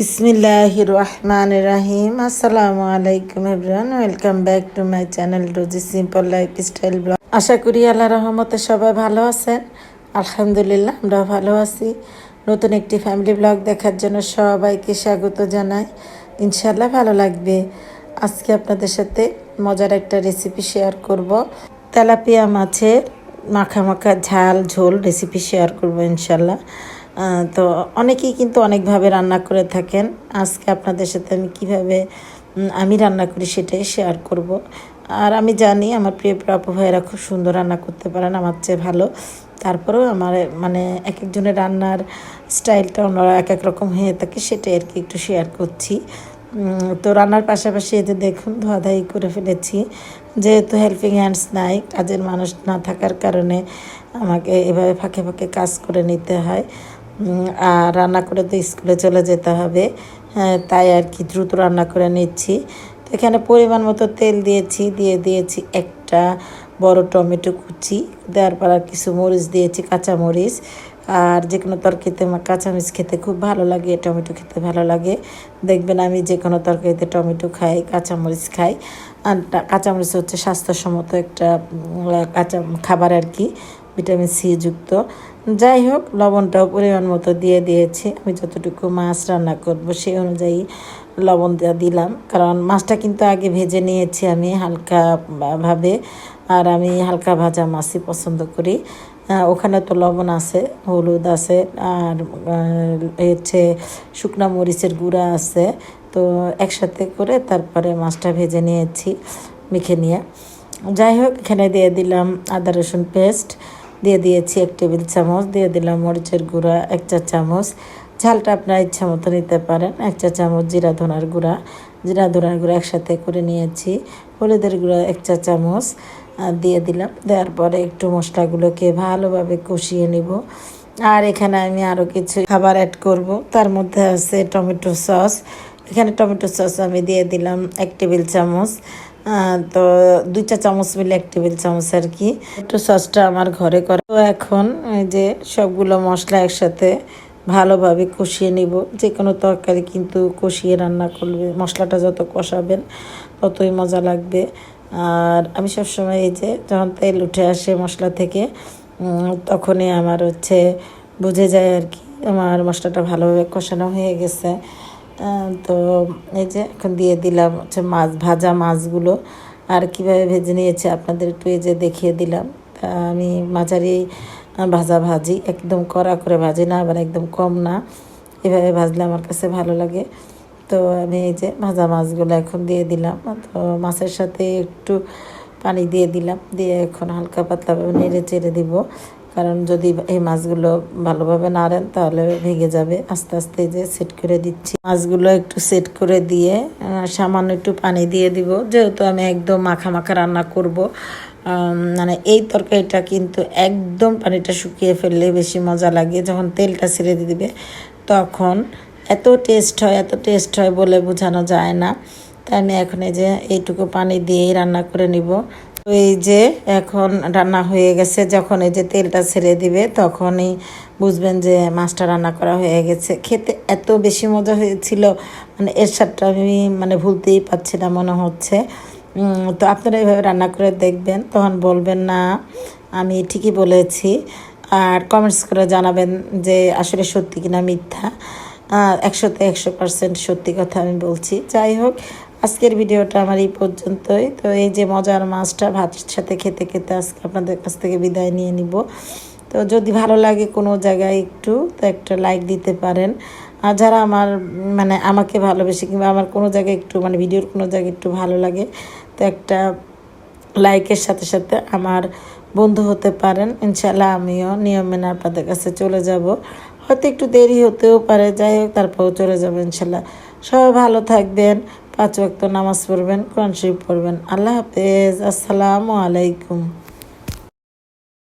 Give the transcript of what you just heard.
বিসমিল্লাহ রহমান রাহিম। আসসালামু আলাইকুম everyone, welcome back to my channel Rosy simple life style blog. আশা করি আল্লাহ রহমতে সবাই ভালো আছেন। আলহামদুলিল্লাহ আমরা ভালো আছি। নতুন একটি ফ্যামিলি ব্লগ দেখার জন্য সবাইকে স্বাগত জানাই। ইনশাল্লাহ ভালো লাগবে। আজকে আপনাদের সাথে মজার একটা রেসিপি শেয়ার করব। তেলাপিয়া মাছের মাখা মাখা ঝাল, ঝোল রেসিপি শেয়ার করব ইনশাল্লাহ তো অনেকেই কিন্তু অনেকভাবে রান্না করে থাকেন। আজকে আপনাদের সাথে আমি কীভাবে আমি রান্না করি সেটাই শেয়ার করব। আর আমি জানি আমার প্রিয় প্রাপু ভাইয়েরা খুব সুন্দর রান্না করতে পারেন, আমার চেয়ে ভালো। তারপরেও আমার মানে এক একজনের রান্নার স্টাইলটা ওনারা এক এক রকম হয়ে থাকে, সেটাই আর কি একটু শেয়ার করছি। তো রান্নার পাশাপাশি এতে দেখুন ধোয়াধাই করে ফেলেছি। যেহেতু হেল্পিং হ্যান্ডস নাই, কাজের মানুষ না থাকার কারণে আমাকে এভাবে ফাঁকে ফাঁকে কাজ করে নিতে হয়। আর রান্না করে তো স্কুলে চলে যেতে হবে। হ্যাঁ, তাই আর কি দ্রুত রান্না করে নিচ্ছি। তো এখানে পরিমাণ মতো তেল দিয়েছি দিয়ে দিয়েছি একটা বড় টমেটো কুচি দেওয়ার পর আর কিছু মরিচ দিয়েছি কাঁচা মরিচ। আর যে কোনো তরকারিতে আমার কাঁচামরিচ খেতে খুব ভালো লাগে টমেটো খেতে ভালো লাগে। দেখবেন আমি যে কোনো তরকারিতে টমেটো খাই কাঁচামরিচ খাই। আর কাঁচামরিচ হচ্ছে স্বাস্থ্যসম্মত একটা কাঁচা খাবার আর কি ভিটামিন সি যুক্ত। যাই হোক, লবণটাও পরিমাণ মতো দিয়ে দিয়েছি। আমি যতটুকু মাছ রান্না করব সেই অনুযায়ী লবণ দেওয়া দিলাম। কারণ মাছটা কিন্তু আগে ভেজে নিয়েছি আমি হালকা ভাবে। আর আমি হালকা ভাজা মাছই পছন্দ করি। ওখানে তো লবণ আছে, হলুদ আছে, আর হচ্ছে শুকনা মরিচের গুঁড়া আছে। তো একসাথে করে তারপরে মাছটা ভেজে নিয়েছি, মেখে নিয়ে। যাই হোক, এখানে দিয়ে দিলাম আদা রসুন পেস্ট। দিয়ে দিয়েছি এক টেবিল চামচ, দিয়ে দিলাম মরিচের গুঁড়া এক চা চামচ। ঝালটা আপনার ইচ্ছা মতো নিতে পারেন, এক চা চামচ জিরা ধনার গুঁড়া। জিরা ধনার গুঁড়া একসাথে করে নিয়েছি, হলুদের গুঁড়া এক চা চামচ। দিয়ে দিলাম, দেওয়ার পরে একটু মশলাগুলোকে ভালোভাবে কষিয়ে নিব। আর এখানে আমি আরও কিছু খাবার অ্যাড করব, তার মধ্যে আছে টমেটো সস। এখানে টমেটো সস আমি দিয়ে দিলাম এক টেবিল চামচ। তো দুই চা চামচ মিলে এক টেবিল চামচ আর কি। একটু সসটা আমার ঘরে করে। তো এখন যে সবগুলো মশলা একসাথে ভালোভাবে কষিয়ে নিব। যে কোনো তরকারি কিন্তু কষিয়ে রান্না করবে মশলাটা যত কষাবেন ততই মজা লাগবে। আর আমি সবসময় এই যে যখন তেল উঠে আসে মশলা থেকে তখনই আমার হচ্ছে বুঝে যায় আর কি, আমার মশলাটা ভালোভাবে কষানো হয়ে গেছে। তো এই যে এখন দিয়ে দিলাম হচ্ছে মাছ, ভাজা মাছগুলো। আর কীভাবে ভেজে নিয়েছে আপনাদের একটু এই যে দেখিয়ে দিলাম। আমি মাঝারি ভাজা ভাজি, একদম কড়া করে ভাজি না, আবার একদম কম না। এভাবে ভাজলে আমার কাছে ভালো লাগে। তো আমি এই যে ভাজা মাছগুলো এখন দিয়ে দিলাম। তো মাছের সাথে একটু পানি দিয়ে দিলাম। দিয়ে এখন হালকা পাতলাভাবে নেড়ে চেড়ে দিব। কারণ যদি এই মাছগুলো ভালোভাবে নাড়েন তাহলে ভেঙে যাবে। আস্তে আস্তে যে সেট করে দিচ্ছি। মাছগুলো একটু সেট করে দিয়ে সামান্য একটু পানি দিয়ে দিব। যেহেতু আমি একদম মাখা মাখা রান্না করব মানে এই তরকারিটা কিন্তু একদম পানিটা শুকিয়ে ফেললে বেশি মজা লাগে। যখন তেলটা ছেড়ে দিয়ে দিবে, তখন এত টেস্ট হয়, এত টেস্ট হয় বলে বোঝানো যায় না। তাই আমি এখন এই যে এইটুকু পানি দিয়েই রান্না করে নিব। এই যে এখন রান্না হয়ে গেছে, যখন এই যে তেলটা ছেড়ে দিবে তখনই বুঝবেন যে মাছটা রান্না করা হয়ে গেছে। খেতে এত বেশি মজা হয়েছিল মানে এর স্বাদটা আমি মানে ভুলতেই পারছি না মনে হচ্ছে। তো আপনারা এইভাবে রান্না করে দেখবেন, তখন বলবেন, না, আমি ঠিকই বলেছি। আর কমেন্টস করে জানাবেন যে আসলে সত্যি কিনা মিথ্যা। একশোতে একশো পার্সেন্ট সত্যি কথা আমি বলছি। যাই হোক আজকের ভিডিওটা আমার এই পর্যন্তই। তো এই যে মজার মাছটা ভাতের সাথে খেতে খেতে আজকে আপনাদের কাছ থেকে বিদায় নিয়ে নিব। তো যদি ভালো লাগে কোনো জায়গায় একটু, তো একটা লাইক দিতে পারেন। আর যারা আমার মানে আমাকে ভালোবেসে কিংবা আমার কোনো জায়গায় একটু মানে ভিডিওর কোনো জায়গায় একটু ভালো লাগে, তো একটা লাইকের সাথে সাথে আমার বন্ধু হতে পারেন। ইনশাল্লাহ আমিও নিয়ম মেনে আপনাদের কাছে চলে যাব। হয়তো একটু দেরি হতেও পারে। যাই হোক, তারপরেও চলে যাবেন ইনশাল্লাহ। সবাই ভালো থাকবেন, পাঁচ ওয়াক্ত নামাজ পড়বেন, কোরআন শরীফ পড়বেন। আল্লাহ হাফেজ। আসসালামু আলাইকুম।